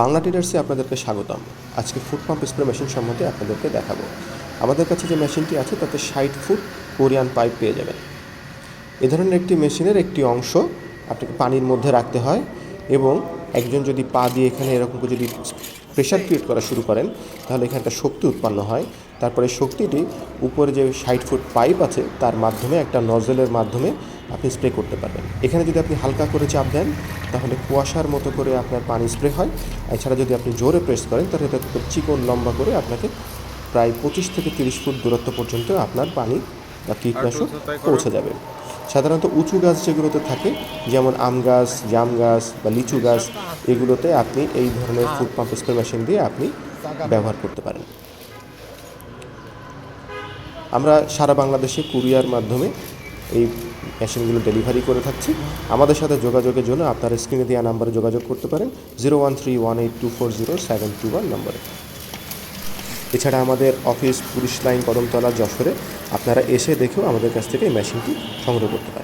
বাংলা ট্রেডার্সে আপনাদেরকে স্বাগতম। আজকে ফুড পাম্প স্প্রে মেশিন সম্বন্ধে আপনাদেরকে দেখাবো। আমাদের কাছে যে মেশিনটি আছে, তাতে ষাট ফুট কোরিয়ান পাইপ পেয়ে যাবেন। এ ধরনের একটি মেশিনের একটি অংশ আপনাকে পানির মধ্যে রাখতে হয় এবং একজন যদি পা দিয়ে এখানে এরকম যদি প্রেশার ক্রিয়েট করা শুরু করেন তাহলে এখানে একটা শক্তি উৎপন্ন হয়। তারপরে শক্তিটি উপরে যে ষাট ফুট পাইপ আছে তার মাধ্যমে একটা নজলের মাধ্যমে আপনি স্প্রে করতে পারবেন। এখানে যদি আপনি হালকা করে চাপ দেন তাহলে কুয়াশার মতো করে আপনার পানি স্প্রে হয়। এছাড়া যদি আপনি জোরে প্রেস করেন তাহলে এটা চিকন লম্বা করে আপনাকে প্রায় পঁচিশ থেকে তিরিশ ফুট দূরত্ব পর্যন্ত আপনার পানি বা কীটনাশক পৌঁছে যাবে। সাধারণত উঁচু গাছ যেগুলোতে থাকে যেমন আম গাছ জাম গাছ বা লিচু গাছ এগুলোতে আপনি এই ধরনের ফুড পাম্প স্প্রে মেশিন দিয়ে আপনি ব্যবহার করতে পারেন। আমরা সারা বাংলাদেশে কুরিয়ার মাধ্যমে এই মেশিনগুলো ডেলিভারি করে থাকছি। আমাদের সাথে যোগাযোগের জন্য আপনারা স্ক্রিনে দেওয়া নাম্বারে যোগাযোগ করতে পারেন। Zero one three one eight two four zero seven two one নম্বরে এছাড়া আমাদের অফিস পুলিশ লাইন কদমতলা যশোরে আপনারা এসে দেখেও আমাদের কাছ থেকে এই মেশিনটি সংগ্রহ করতে পারেন।